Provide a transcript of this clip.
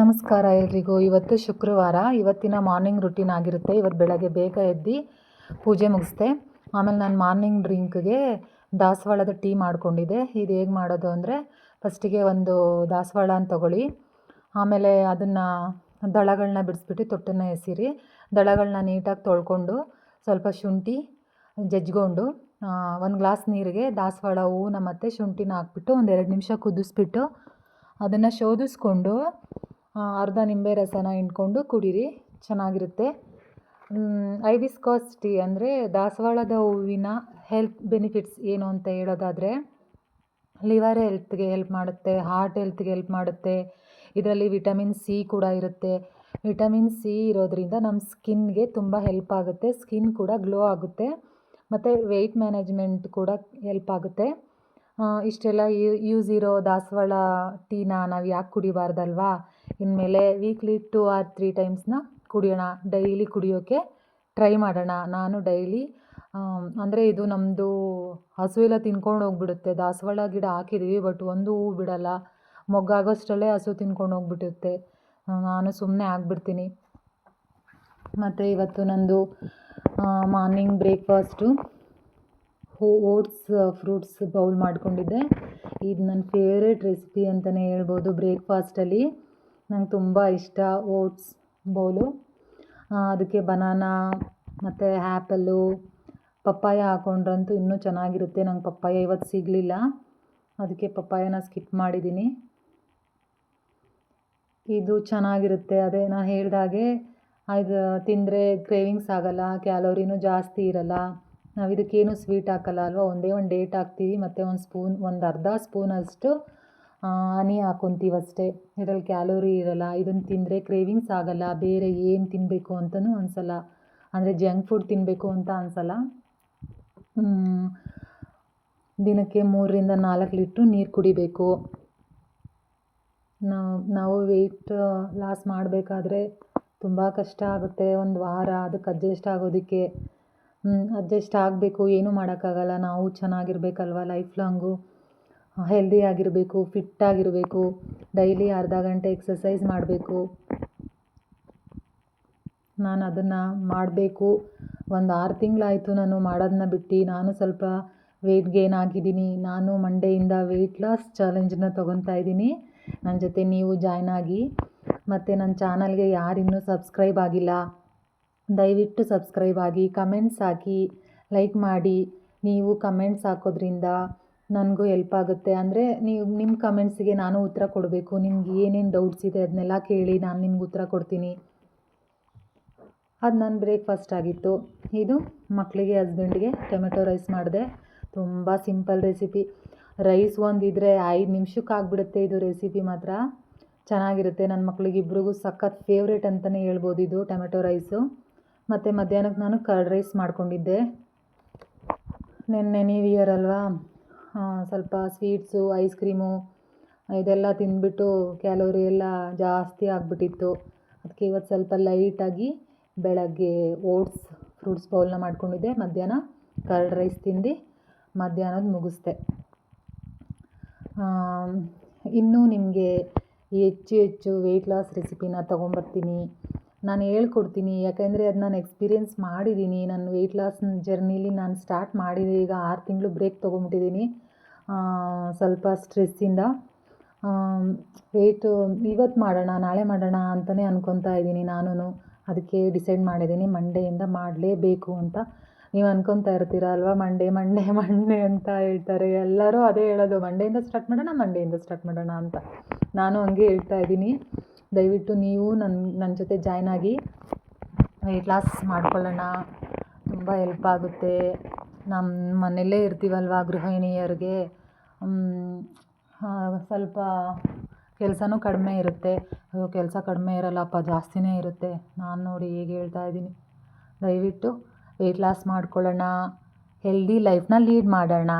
ನಮಸ್ಕಾರ ಎಲ್ರಿಗೂ. ಇವತ್ತು ಶುಕ್ರವಾರ, ಇವತ್ತಿನ ಮಾರ್ನಿಂಗ್ ರುಟೀನ್ ಆಗಿರುತ್ತೆ. ಇವತ್ತು ಬೆಳಗ್ಗೆ ಬೇಗ ಎದ್ದು ಪೂಜೆ ಮುಗಿಸ್ದೆ. ಆಮೇಲೆ ನಾನು ಮಾರ್ನಿಂಗ್ ಡ್ರಿಂಕ್ಗೆ ದಾಸವಾಳದ ಟೀ ಮಾಡಿಕೊಂಡಿದ್ದೆ ಇದು ಹೇಗೆ ಮಾಡೋದು ಅಂದರೆ, ಫಸ್ಟಿಗೆ ಒಂದು ದಾಸವಾಳನ ತೊಗೊಳ್ಳಿ. ಆಮೇಲೆ ಅದನ್ನು ದಳಗಳನ್ನ ಬಿಡಿಸ್ಬಿಟ್ಟು ತೊಟ್ಟನ್ನು ಎಸಿರಿ. ದಳಗಳನ್ನ ನೀಟಾಗಿ ತೊಳ್ಕೊಂಡು ಸ್ವಲ್ಪ ಶುಂಠಿ ಜಜ್ಜಿಕೊಂಡು ಒಂದು ಗ್ಲಾಸ್ ನೀರಿಗೆ ದಾಸವಾಳ ಹೂವನ್ನ ಮತ್ತು ಶುಂಠಿನ ಹಾಕ್ಬಿಟ್ಟು ಒಂದು ಎರಡು ನಿಮಿಷ ಕುದಿಸ್ಬಿಟ್ಟು ಅದನ್ನು ಶೋಧಿಸ್ಕೊಂಡು ಅರ್ಧ ನಿಂಬೆ ರಸನ ಹಿಂಡ್ಕೊಂಡು ಕುಡೀರಿ, ಚೆನ್ನಾಗಿರುತ್ತೆ. ಐಬಿಸ್ಕಾಸ್ ಟೀ ಅಂದರೆ ದಾಸವಾಳದ ಹೂವಿನ ಹೆಲ್ತ್ ಬೆನಿಫಿಟ್ಸ್ ಏನು ಅಂತ ಹೇಳೋದಾದರೆ, ಲಿವರ್ ಹೆಲ್ತ್ಗೆ ಹೆಲ್ಪ್ ಮಾಡುತ್ತೆ, ಹಾರ್ಟ್ ಹೆಲ್ತ್ಗೆ ಹೆಲ್ಪ್ ಮಾಡುತ್ತೆ, ಇದರಲ್ಲಿ ವಿಟಮಿನ್ ಸಿ ಕೂಡ ಇರುತ್ತೆ. ವಿಟಮಿನ್ ಸಿ ಇರೋದರಿಂದ ನಮ್ಮ ಸ್ಕಿನ್ಗೆ ತುಂಬ ಹೆಲ್ಪ್ ಆಗುತ್ತೆ, ಸ್ಕಿನ್ ಕೂಡ ಗ್ಲೋ ಆಗುತ್ತೆ, ಮತ್ತು ವೆಯ್ಟ್ ಮ್ಯಾನೇಜ್ಮೆಂಟ್ ಕೂಡ ಹೆಲ್ಪ್ ಆಗುತ್ತೆ. ಇಷ್ಟೆಲ್ಲ ಯೂಸ್ ಇರೋ ದಾಸವಾಳ ಟೀನ ನಾವು ಯಾಕೆ ಕುಡಿಬಾರ್ದಲ್ವಾ? ಇನ್ಮೇಲೆ ವೀಕ್ಲಿ ಟೂ ಆರ್ ತ್ರೀ ಟೈಮ್ಸ್ನ ಕುಡಿಯೋಣ. ಡೈಲಿ ಕುಡಿಯೋಕ್ಕೆ ಟ್ರೈ ಮಾಡೋಣ. ನಾನು ಡೈಲಿ ಅಂದರೆ ಇದು ನಮ್ಮದು ಹಸುವೆಲ್ಲ ತಿನ್ಕೊಂಡು ಹೋಗ್ಬಿಡುತ್ತೆ. ದಾಸವಾಳ ಗಿಡ ಹಾಕಿದ್ದೀವಿ ಬಟ್ ಒಂದು ಹೂವು ಬಿಡಲ್ಲ. ಮೊಗ್ಗಾಗೋಷ್ಟರಲ್ಲೇ ಹಸು ತಿನ್ಕೊಂಡು ಹೋಗ್ಬಿಟ್ಟಿರುತ್ತೆ ನಾನು ಸುಮ್ಮನೆ ಆಗಿಬಿಡ್ತೀನಿ. ಮತ್ತು ಇವತ್ತು ನಂದು ಮಾರ್ನಿಂಗ್ ಬ್ರೇಕ್ಫಾಸ್ಟು ಹೂ, ಓಟ್ಸ್, ಫ್ರೂಟ್ಸ್ ಬೌಲ್ ಮಾಡಿಕೊಂಡಿದ್ದೆ. ಇದು ನನ್ನ ಫೇವ್ರೇಟ್ ರೆಸಿಪಿ ಅಂತಲೇ ಹೇಳ್ಬೋದು. ಬ್ರೇಕ್ಫಾಸ್ಟಲ್ಲಿ ನಂಗೆ ತುಂಬ ಇಷ್ಟ ಓಟ್ಸ್ ಬೌಲು. ಅದಕ್ಕೆ ಬನಾನಾ, ಮತ್ತು ಆ್ಯಪಲ್ಲು, ಪಪ್ಪಾಯ ಹಾಕೊಂಡ್ರಂತೂ ಇನ್ನೂ ಚೆನ್ನಾಗಿರುತ್ತೆ. ನಂಗೆ ಪಪ್ಪಾಯ ಇವತ್ತು ಸಿಗಲಿಲ್ಲ. ಅದಕ್ಕೆ ಪಪ್ಪಾಯನ ಸ್ಕಿಪ್ ಮಾಡಿದ್ದೀನಿ. ಇದು ಚೆನ್ನಾಗಿರುತ್ತೆ. ಅದೇ ನಾನು ಹಾಗೆ, ಇದು ತಿಂದರೆ ಕ್ರೇವಿಂಗ್ಸ್ ಆಗಲ್ಲ, ಕ್ಯಾಲೋರಿನೂ ಜಾಸ್ತಿ ಇರಲ್ಲ. ನಾವು ಇದಕ್ಕೇನು ಸ್ವೀಟ್ ಹಾಕಲ್ಲ ಅಲ್ವಾ? ಒಂದೇ ಒಂದು ಡೇಟ್ ಹಾಕ್ತೀವಿ, ಮತ್ತು ಒಂದು ಸ್ಪೂನ್, ಒಂದು ಅರ್ಧ ಸ್ಪೂನಷ್ಟು ಹನಿ ಹಾಕೊಂತೀವಷ್ಟೇ ಅಷ್ಟೇ. ಇದ್ರಲ್ಲಿ ಕ್ಯಾಲೋರಿ ಇರೋಲ್ಲ ಇದನ್ನು ತಿಂದರೆ ಕ್ರೇವಿಂಗ್ಸ್ ಆಗೋಲ್ಲ, ಬೇರೆ ಏನು ತಿನ್ನಬೇಕು ಅಂತಲೂ ಅನಿಸಲ್ಲ. ಅಂದರೆ ಜಂಕ್ ಫುಡ್ ತಿನ್ನಬೇಕು ಅಂತ ಅನಿಸಲ್ಲ. ದಿನಕ್ಕೆ ಮೂರರಿಂದ ನಾಲ್ಕು ಲೀಟ್ರು ನೀರು ಕುಡಿಬೇಕು. ನಾವು ನಾವು ವೆಯ್ಟ್ ಲಾಸ್ ಮಾಡಬೇಕಾದ್ರೆ ತುಂಬ ಕಷ್ಟ ಆಗುತ್ತೆ. ಒಂದು ವಾರ ಅದಕ್ಕೆ ಅಡ್ಜಸ್ಟ್ ಆಗೋದಕ್ಕೆ. ಅಡ್ಜಸ್ಟ್ ಆಗಬೇಕು. ಏನೂ ಮಾಡೋಕ್ಕಾಗಲ್ಲ. ನಾವು ಚೆನ್ನಾಗಿರ್ಬೇಕಲ್ವ ಲೈಫ್ ಲಾಂಗು ಹೆಲ್ದಿ ಆಗಿರಬೇಕು ಫಿಟ್ ಆಗಿರಬೇಕು ಡೈಲಿ ಅರ್ಧ ಗಂಟೆ ಎಕ್ಸಸೈಸ್ ಮಾಡಬೇಕು. ನಾನು ಅದನ್ನು ಮಾಡಬೇಕು. ಒಂದು ಆರು ತಿಂಗಳಾಯಿತು ನಾನು ಮಾಡೋದನ್ನ ಬಿಟ್ಟು, ನಾನು ಸ್ವಲ್ಪ ವೆಯ್ಟ್ ಗೇನ್ ಆಗಿದ್ದೀನಿ, ನಾನು ಮಂಡೆಯಿಂದ ವೆಯ್ಟ್ ಲಾಸ್ ಚಾಲೆಂಜನ್ನ ತೊಗೊತಾ ಇದ್ದೀನಿ. ನನ್ನ ಜೊತೆ ನೀವು ಜಾಯ್ನ್ ಆಗಿ, ಮತ್ತು ನನ್ನ ಚಾನಲ್ಗೆ ಯಾರು ಇನ್ನೂ ಸಬ್ಸ್ಕ್ರೈಬ್ ಆಗಿಲ್ಲ, ದಯವಿಟ್ಟು ಸಬ್ಸ್ಕ್ರೈಬ್ ಆಗಿ ಕಮೆಂಟ್ಸ್ ಹಾಕಿ ಲೈಕ್ ಮಾಡಿ, ನೀವು ಕಮೆಂಟ್ಸ್ ಹಾಕೋದ್ರಿಂದ ನನಗೂ ಹೆಲ್ಪ್ ಆಗುತ್ತೆ. ಅಂದರೆ ನೀವು ನಿಮ್ಮ ಕಮೆಂಟ್ಸಿಗೆ ನಾನು ಉತ್ತರ ಕೊಡಬೇಕು. ನಿಮ್ಗೆ ಏನೇನು ಡೌಟ್ಸ್ ಇದೆ ಅದನ್ನೆಲ್ಲ ಕೇಳಿ ನಾನು ನಿಮ್ಗೆ ಉತ್ತರ ಕೊಡ್ತೀನಿ. ಅದು ನನ್ನ ಬ್ರೇಕ್ಫಾಸ್ಟ್ ಆಗಿತ್ತು. ಇದು ಮಕ್ಕಳಿಗೆ ಹಸ್ಬೆಂಡ್ಗೆ ಟೊಮೆಟೊ ರೈಸ್ ಮಾಡಿದೆ. ತುಂಬ ಸಿಂಪಲ್ ರೆಸಿಪಿ ರೈಸ್ ಒಂದಿದ್ರೆ ಐದು ನಿಮಿಷಕ್ಕೆ ಆಗಿಬಿಡುತ್ತೆ ಇದು ರೆಸಿಪಿ ಮಾತ್ರ. ಚೆನ್ನಾಗಿರುತ್ತೆ. ನನ್ನ ಮಕ್ಕಳಿಗೆ ಇಬ್ರಿಗೂ ಸಖತ್ ಫೇವ್ರೇಟ್ ಅಂತಲೇ ಹೇಳ್ಬೋದು ಇದು ಟೊಮೆಟೊ ರೈಸು ಮತ್ತು ಮಧ್ಯಾಹ್ನಕ್ಕೆ ನಾನು ಕರ್ಡ್ ರೈಸ್ ಮಾಡ್ಕೊಂಡಿದ್ದೆ. ನಿನ್ನೆ ನ್ಯೂ ಇಯರ್ ಅಲ್ವಾ? ಸ್ವಲ್ಪ ಸ್ವೀಟ್ಸು ಐಸ್ ಕ್ರೀಮು ಇದೆಲ್ಲ ತಿಂದ್ಬಿಟ್ಟು ಕ್ಯಾಲೋರಿ ಎಲ್ಲ ಜಾಸ್ತಿ ಆಗಿಬಿಟ್ಟಿತ್ತು. ಅದಕ್ಕೆ ಇವತ್ತು ಸ್ವಲ್ಪ ಲೈಟಾಗಿ ಬೆಳಗ್ಗೆ ಓಟ್ಸ್ ಫ್ರೂಟ್ಸ್ ಬೌಲ್ನ ಮಾಡ್ಕೊಂಡಿದ್ದೆ. ಮಧ್ಯಾಹ್ನ ಕರ್ಡ್ ರೈಸ್ ತಿಂದು ಮಧ್ಯಾಹ್ನದ ಮುಗಿಸ್ದೆ. ಇನ್ನೂ ನಿಮಗೆ ಹೆಚ್ಚು ಹೆಚ್ಚು ವೆಯ್ಟ್ ಲಾಸ್ ರೆಸಿಪಿನ ತೊಗೊಂಬರ್ತೀನಿ. ನಾನು ಹೇಳ್ಕೊಡ್ತೀನಿ, ಯಾಕೆಂದರೆ ಅದು ನಾನು ಎಕ್ಸ್ಪೀರಿಯೆನ್ಸ್ ಮಾಡಿದ್ದೀನಿ ನನ್ನ ವೆಯ್ಟ್ ಲಾಸ್ ಜರ್ನಿಲಿ ನಾನು ಸ್ಟಾರ್ಟ್ ಮಾಡಿದೆ. ಈಗ ಆರು ತಿಂಗಳು ಬ್ರೇಕ್ ತೊಗೊಂಬಿಟ್ಟಿದ್ದೀನಿ ಸ್ವಲ್ಪ ಸ್ಟ್ರೆಸ್ಸಿಂದ ವೆಯ್ಟು ಇವತ್ತು ಮಾಡೋಣ, ನಾಳೆ ಮಾಡೋಣ ಅಂತಲೇ ಅನ್ಕೊತಾ ಇದ್ದೀನಿ ನಾನು ಅದಕ್ಕೆ ಡಿಸೈಡ್ ಮಾಡಿದ್ದೀನಿ ಮಂಡೆಯಿಂದ ಮಾಡಲೇಬೇಕು ಅಂತ. ನೀವು ಅನ್ಕೊತಾ ಇರ್ತೀರ ಅಲ್ವಾ? ಮಂಡೇ ಮಂಡೇ ಮಂಡೇ ಅಂತ ಹೇಳ್ತಾರೆ. ಎಲ್ಲರೂ ಅದೇ ಹೇಳೋದು ಮಂಡೆಯಿಂದ ಸ್ಟಾರ್ಟ್ ಮಾಡೋಣ ಮಂಡೆಯಿಂದ ಸ್ಟಾರ್ಟ್ ಮಾಡೋಣ ಅಂತ. ನಾನು ಹಂಗೆ ಹೇಳ್ತಾ ಇದ್ದೀನಿ ದಯವಿಟ್ಟು ನೀವು ನನ್ನ ನನ್ನ ಜೊತೆ ಜಾಯ್ನ್ ಆಗಿ ವೆಯ್ಟ್ ಲಾಸ್ ಮಾಡ್ಕೊಳ್ಳೋಣ. ತುಂಬ ಹೆಲ್ಪ್ ಆಗುತ್ತೆ. ನಮ್ಮ ಮನೆಯಲ್ಲೇ ಇರ್ತೀವಲ್ವ ಗೃಹಿಣಿಯರಿಗೆ? ಸ್ವಲ್ಪ ಕೆಲಸನೂ ಕಡಿಮೆ ಇರುತ್ತೆ. ಅಯ್ಯೋ, ಕೆಲಸ ಕಡಿಮೆ ಇರಲ್ಲಪ್ಪ, ಜಾಸ್ತಿನೇ ಇರುತ್ತೆ. ನಾನು ನೋಡಿ ಹೇಗೆ ಹೇಳ್ತಾ ಇದ್ದೀನಿ. ದಯವಿಟ್ಟು ವೆಯ್ಟ್ ಲಾಸ್ ಮಾಡ್ಕೊಳ್ಳೋಣ. ಹೆಲ್ದಿ ಲೈಫ್ನ ಲೀಡ್ ಮಾಡೋಣ.